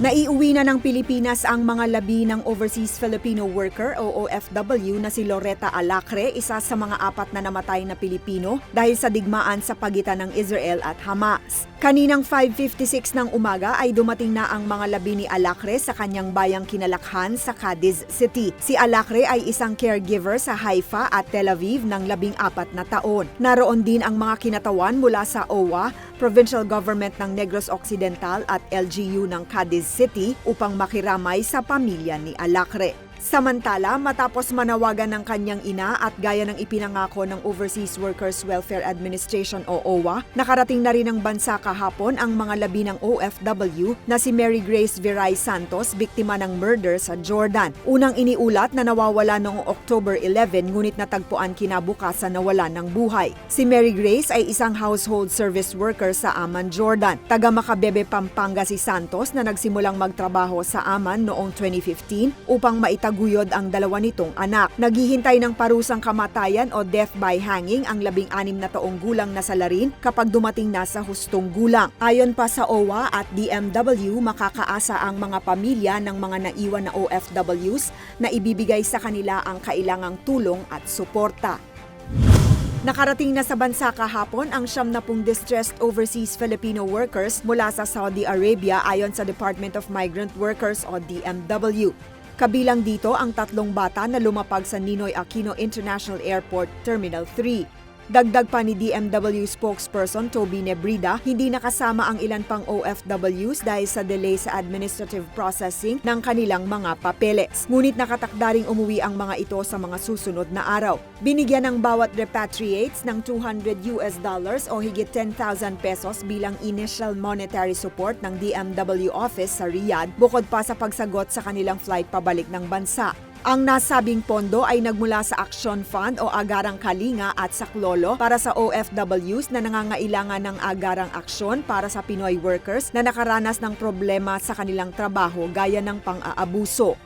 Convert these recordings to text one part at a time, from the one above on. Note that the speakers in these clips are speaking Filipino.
Naiuwi na ng Pilipinas ang mga labi ng Overseas Filipino Worker o OFW na si Loretta Alacre, isa sa mga apat na namatay na Pilipino dahil sa digmaan sa pagitan ng Israel at Hamas. Kaninang 5.56 ng umaga ay dumating na ang mga labi ni Alacre sa kanyang bayang kinalakhan sa Cadiz City. Si Alacre ay isang caregiver sa Haifa at Tel Aviv ng labing apat na taon. Naroon din ang mga kinatawan mula sa OWA, Provincial Government ng Negros Occidental at LGU ng Cadiz City upang makiramay sa pamilya ni Alacre. Samantala, matapos manawagan ng kanyang ina at gaya ng ipinangako ng Overseas Workers Welfare Administration o OWA, nakarating na rin ng bansa kahapon ang mga labi ng OFW na si Mary Grace Viray Santos, biktima ng murder sa Jordan. Unang iniulat na nawawala noong October 11 ngunit natagpuan kinabukasan na wala ng buhay. Si Mary Grace ay isang household service worker sa Amman, Jordan. Taga Macabebe, Pampanga si Santos na nagsimulang magtrabaho sa Amman noong 2015 upang maitaguyod ang dalawa nitong anak. Naghihintay ng parusang kamatayan o death by hanging ang labing anim na taong gulang na salarin kapag dumating na sa hustong gulang. Ayon pa sa OWA at DMW, makakaasa ang mga pamilya ng mga naiwan na OFWs na ibibigay sa kanila ang kailangang tulong at suporta. Nakarating na sa bansa kahapon ang siyam na pong distressed overseas Filipino workers mula sa Saudi Arabia ayon sa Department of Migrant Workers o DMW. Kabilang dito ang tatlong bata na lumapag sa Ninoy Aquino International Airport Terminal 3. Dagdag pa ni DMW spokesperson Toby Nebrida, hindi nakasama ang ilan pang OFWs dahil sa delay sa administrative processing ng kanilang mga papeles. Ngunit nakatakda ring umuwi ang mga ito sa mga susunod na araw. Binigyan ng bawat repatriates ng 200 US dollars o higit 10,000 pesos bilang initial monetary support ng DMW office sa Riyadh bukod pa sa pagsagot sa kanilang flight pabalik ng bansa. Ang nasabing pondo ay nagmula sa Action Fund o Agarang Kalinga at Saklolo para sa OFWs na nangangailangan ng agarang aksyon para sa Pinoy workers na nakaranas ng problema sa kanilang trabaho gaya ng pang-aabuso.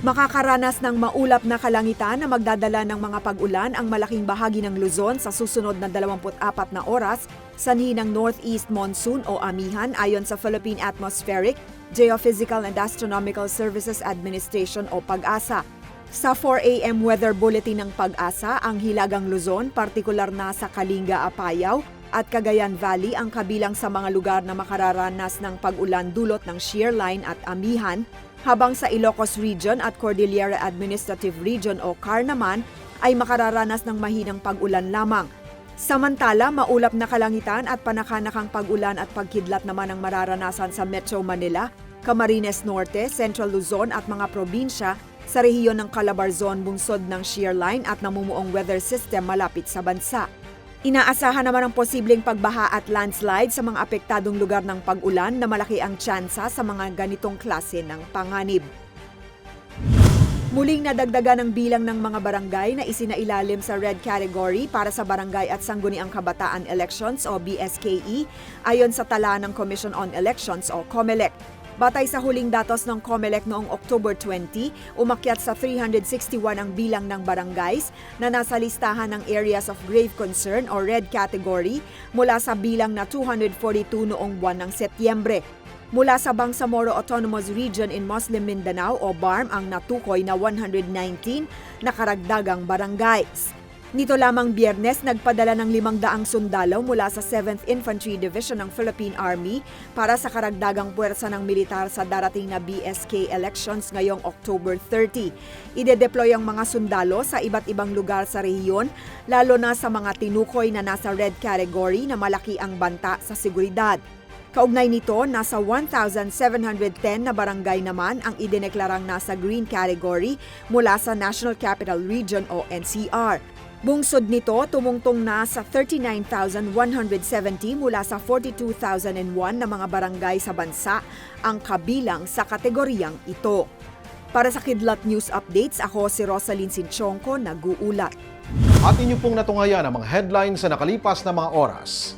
Makakaranas ng maulap na kalangitan na magdadala ng mga pag-ulan ang malaking bahagi ng Luzon sa susunod na 24 na oras sanhi ng Northeast Monsoon o Amihan ayon sa Philippine Atmospheric, Geophysical and Astronomical Services Administration o PAG-ASA. Sa 4 a.m. weather bulletin ng PAG-ASA, ang Hilagang Luzon, partikular na sa Kalinga, Apayao, at Cagayan Valley ang kabilang sa mga lugar na makararanas ng pag-ulan dulot ng shear line at amihan, habang sa Ilocos Region at Cordillera Administrative Region o CAR naman ay makararanas ng mahinang pag-ulan lamang. Samantala, maulap na kalangitan at panakanakang pag-ulan at pagkidlat naman ang mararanasan sa Metro Manila, Camarines Norte, Central Luzon at mga probinsya sa rehiyon ng Calabarzon bungsod ng shear line at namumuong weather system malapit sa bansa. Inaasahan naman ang posibleng pagbaha at landslide sa mga apektadong lugar ng pag-ulan na malaki ang tsansa sa mga ganitong klase ng panganib. Muling nadagdagan ang bilang ng mga barangay na isinailalim sa red category para sa Barangay at Sangguniang Kabataan Elections o BSKE ayon sa tala ng Commission on Elections o COMELEC. Batay sa huling datos ng COMELEC noong October 20, umakyat sa 361 ang bilang ng barangays na nasa listahan ng Areas of Grave Concern o Red Category mula sa bilang na 242 noong buwan ng Setyembre. Mula sa Bangsamoro Autonomous Region in Muslim Mindanao o BARM ang natukoy na 119 na karagdagang barangays. Nito lamang biyernes, nagpadala ng 500 sundalo mula sa 7th Infantry Division ng Philippine Army para sa karagdagang puwersa ng militar sa darating na BSK elections ngayong October 30. Ide-deploy ang mga sundalo sa iba't ibang lugar sa rehiyon, lalo na sa mga tinukoy na nasa red category na malaki ang banta sa seguridad. Kaugnay nito, nasa 1,710 na barangay naman ang idineklarang nasa green category mula sa National Capital Region o NCR. Bungsod nito, tumungtong na sa 39,170 mula sa 42,001 na mga barangay sa bansa ang kabilang sa kategoriyang ito. Para sa Kidlat News Updates, ako si Rosalyn Sinchonko, nag-uulat. At inyo pong natungayan ang mga headlines sa nakalipas na mga oras.